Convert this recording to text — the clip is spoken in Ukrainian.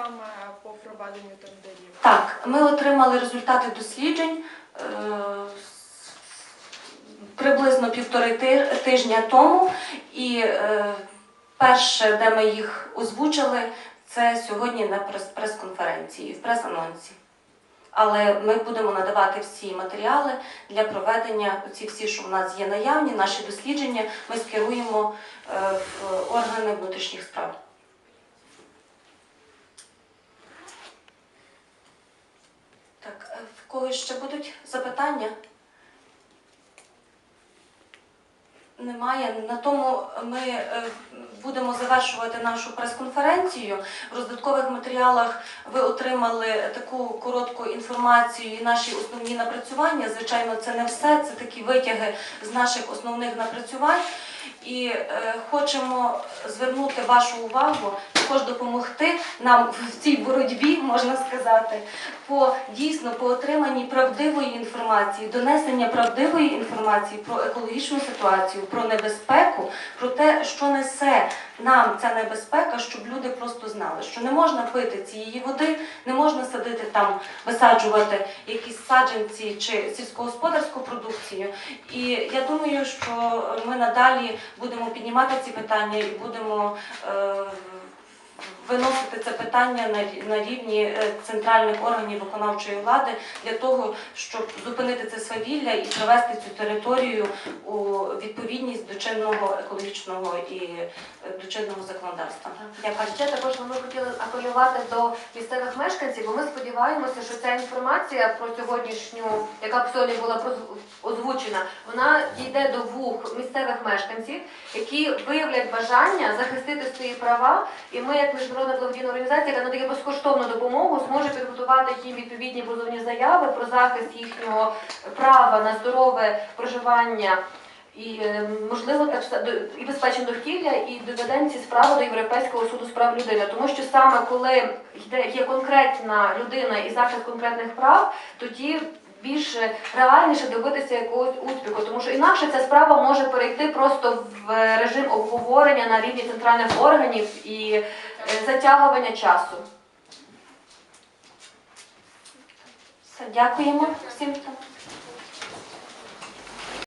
Саме по проведенню тендерів. Так, ми отримали результати досліджень е, приблизно півтори тижня тому, і е, перше, де ми їх озвучили, це сьогодні на прес- прес-конференції, в прес-анонсі. Але ми будемо надавати всі матеріали для проведення, ці всі, що в нас є наявні, наші дослідження, ми скеруємо е, в органи внутрішніх справ. Так, е, в когось ще будуть запитання? Немає. На тому ми е, будемо завершувати нашу прес-конференцію. В роздаткових матеріалах ви отримали таку коротку інформацію і наші основні напрацювання. Звичайно, це не все, це такі витяги з наших основних напрацювань. І е, хочемо звернути вашу увагу, також допомогти нам в цій боротьбі, можна сказати, по дійсно по отриманні правдивої інформації, донесення правдивої інформації про екологічну ситуацію, про небезпеку, про те, що несе нам ця небезпека, щоб люди просто знали, що не можна пити цієї води, не можна садити там, висаджувати якісь саджанці чи сільськогосподарську продукцію. І я думаю, що ми надалі будемо піднімати ці питання і будемо. Е, виносити це питання на рівні е, центральних органів виконавчої влади для того, щоб зупинити це свавілля і привести цю територію у відповідність до чинного екологічного і е, до чинного законодавства. Дякую. ще також ми хотіли апелювати до місцевих мешканців, бо ми сподіваємося, що ця інформація про сьогоднішню, яка б сьогодні була озвучена, вона дійде до вух місцевих мешканців, які виявлять бажання захистити свої права. І ми, як міжнародна благодійна організація, яка надає безкоштовну допомогу, зможе підготувати їм відповідні позовні заяви про захист їхнього права на здорове проживання. І е, можливо і безпечне довкілля, і доведемо ці справи до Європейського суду з прав людини. Тому що саме коли йде є конкретна людина і захист конкретних прав, тоді більш реальніше добитися якогось успіху, тому що інакше ця справа може перейти просто в режим обговорення на рівні центральних органів і затягування часу. Все, дякуємо всім.